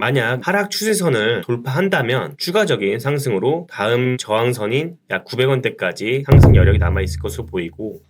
만약 하락 추세선을 돌파한다면 추가적인 상승으로 다음 저항선인 약 900원대까지 상승 여력이 남아있을 것으로 보이고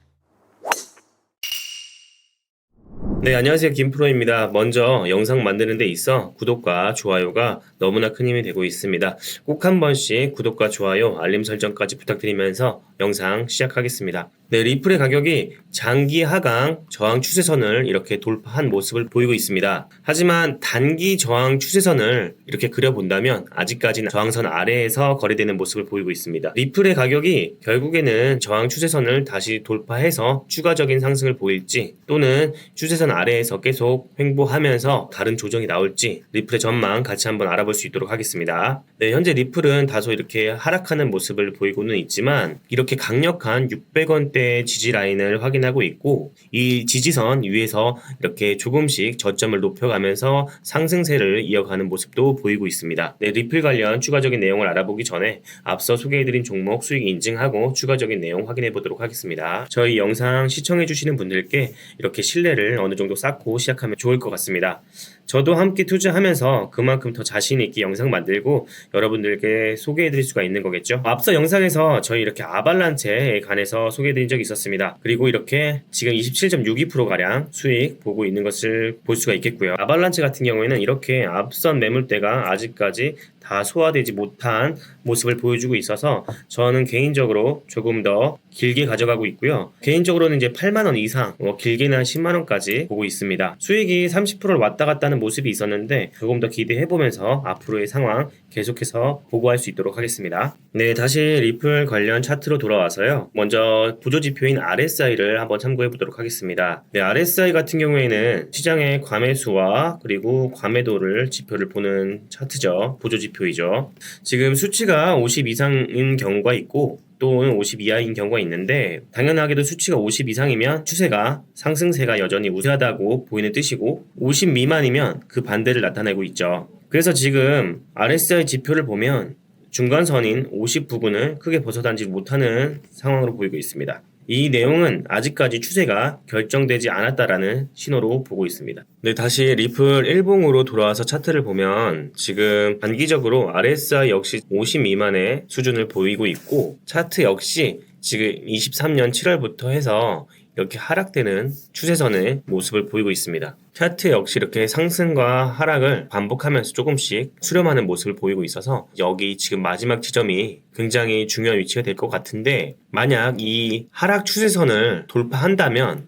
네, 안녕하세요. 김프로입니다. 먼저 영상 만드는 데 있어 구독과 좋아요가 너무나 큰 힘이 되고 있습니다. 꼭 한 번씩 구독과 좋아요, 알림 설정까지 부탁드리면서 영상 시작하겠습니다. 네, 리플의 가격이 장기 하강 저항 추세선을 이렇게 돌파한 모습을 보이고 있습니다. 하지만 단기 저항 추세선을 이렇게 그려본다면 아직까지는 저항선 아래에서 거래되는 모습을 보이고 있습니다. 리플의 가격이 결국에는 저항 추세선을 다시 돌파해서 추가적인 상승을 보일지 또는 추세선 아래에서 계속 횡보하면서 다른 조정이 나올지 리플의 전망 같이 한번 알아볼 수 있도록 하겠습니다. 네, 현재 리플은 다소 이렇게 하락하는 모습을 보이고는 있지만 이렇게 강력한 600원대 지지 라인을 확인하고 있고 이 지지선 위에서 이렇게 조금씩 저점을 높여가면서 상승세를 이어가는 모습도 보이고 있습니다. 네, 리플 관련 추가적인 내용을 알아보기 전에 앞서 소개해드린 종목 수익 인증하고 추가적인 내용 확인해 보도록 하겠습니다. 저희 영상 시청해주시는 분들께 이렇게 신뢰를 어느 정도 쌓고 시작하면 좋을 것 같습니다. 저도 함께 투자하면서 그만큼 더 자신 있게 영상 만들고 여러분들께 소개해 드릴 수가 있는 거겠죠. 앞서 영상에서 저희 이렇게 아발란체에 관해서 소개해 드린 적이 있었습니다. 그리고 이렇게 지금 27.62% 가량 수익 보고 있는 것을 볼 수가 있겠고요. 아발란체 같은 경우에는 이렇게 앞선 매물대가 아직까지 다 소화되지 못한 모습을 보여주고 있어서 저는 개인적으로 조금 더 길게 가져가고 있고요. 개인적으로는 이제 8만 원 이상, 뭐 길게는 한 10만 원까지 보고 있습니다. 수익이 30%를 왔다 갔다 하는 모습이 있었는데 조금 더 기대해 보면서 앞으로의 상황 계속해서 보고할 수 있도록 하겠습니다. 네, 다시 리플 관련 차트로 돌아와서요. 먼저 부조 지표인 RSI를 한번 참고해 보도록 하겠습니다. 네, RSI 같은 경우에는 시장의 과매수와 그리고 과매도를 지표를 보는 차트죠. 보조 지표이죠. 지금 수치가 50 이상인 경우가 있고 또는 50 이하인 경우가 있는데 당연하게도 수치가 50 이상이면 추세가 상승세가 여전히 우세하다고 보이는 뜻이고 50 미만이면 그 반대를 나타내고 있죠. 그래서 지금 RSI 지표를 보면 중간선인 50 부근을 크게 벗어나지 못하는 상황으로 보이고 있습니다. 이 내용은 아직까지 추세가 결정되지 않았다라는 신호로 보고 있습니다. 네, 다시 리플 일봉으로 돌아와서 차트를 보면 지금 단기적으로 RSI 역시 50 미만의 수준을 보이고 있고 차트 역시 지금 23년 7월부터 해서 이렇게 하락되는 추세선의 모습을 보이고 있습니다. 차트 역시 이렇게 상승과 하락을 반복하면서 조금씩 수렴하는 모습을 보이고 있어서 여기 지금 마지막 지점이 굉장히 중요한 위치가 될 것 같은데 만약 이 하락 추세선을 돌파한다면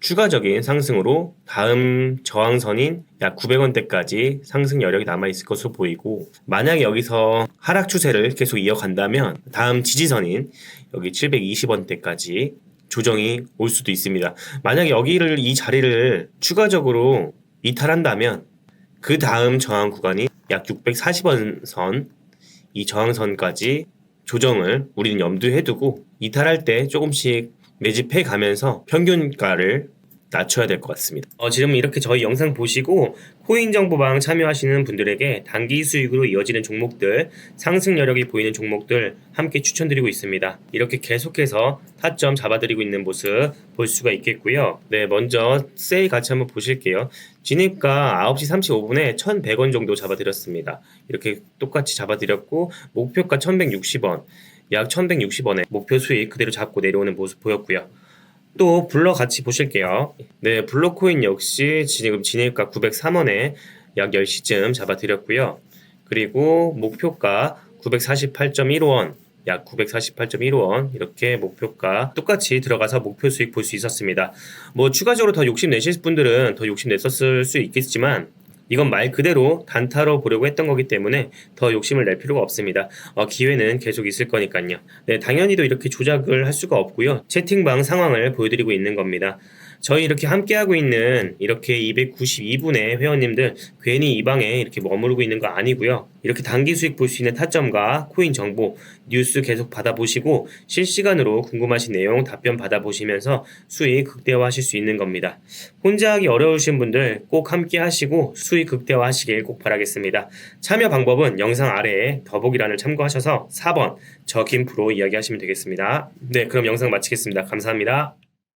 추가적인 상승으로 다음 저항선인 약 900원대까지 상승 여력이 남아있을 것으로 보이고 만약 여기서 하락 추세를 계속 이어간다면 다음 지지선인 여기 720원대까지 조정이 올 수도 있습니다. 만약 여기를 이 자리를 추가적으로 이탈한다면 그 다음 저항 구간이 약 640원 선, 이 저항선까지 조정을 우리는 염두에 두고 이탈할 때 조금씩 매집해 가면서 평균가를 낮춰야 될 것 같습니다. 어, 지금 이렇게 저희 영상 보시고 코인 정보방 참여하시는 분들에게 단기 수익으로 이어지는 종목들, 상승 여력이 보이는 종목들 함께 추천드리고 있습니다. 이렇게 계속해서 타점 잡아드리고 있는 모습 볼 수가 있겠고요. 네, 먼저 세일 같이 한번 보실게요. 진입가 9시 35분에 1,100원 정도 잡아드렸습니다. 이렇게 똑같이 잡아드렸고 목표가 1,160원, 약 1,160원에 목표 수익 그대로 잡고 내려오는 모습 보였고요. 또 블러 같이 보실게요. 네, 블러코인 역시 지금 진입가 903원에 약 10시쯤 잡아드렸고요. 그리고 목표가 948.15원, 약 948.15원 이렇게 목표가 똑같이 들어가서 목표 수익 볼 수 있었습니다. 뭐 추가적으로 더 욕심 내실 분들은 더 욕심 냈었을 수 있겠지만 이건 말 그대로 단타로 보려고 했던 거기 때문에 더 욕심을 낼 필요가 없습니다. 어, 기회는 계속 있을 거니까요. 네, 당연히도 이렇게 조작을 할 수가 없고요. 채팅방 상황을 보여드리고 있는 겁니다. 저희 이렇게 함께하고 있는 이렇게 292분의 회원님들 괜히 이 방에 이렇게 머무르고 있는 거 아니고요. 이렇게 단기 수익 볼 수 있는 타점과 코인 정보, 뉴스 계속 받아보시고 실시간으로 궁금하신 내용 답변 받아보시면서 수익 극대화하실 수 있는 겁니다. 혼자 하기 어려우신 분들 꼭 함께 하시고 수익 극대화 하시길 꼭 바라겠습니다. 참여 방법은 영상 아래에 더보기란을 참고하셔서 4번 저 김프로 이야기하시면 되겠습니다. 네, 그럼 영상 마치겠습니다. 감사합니다.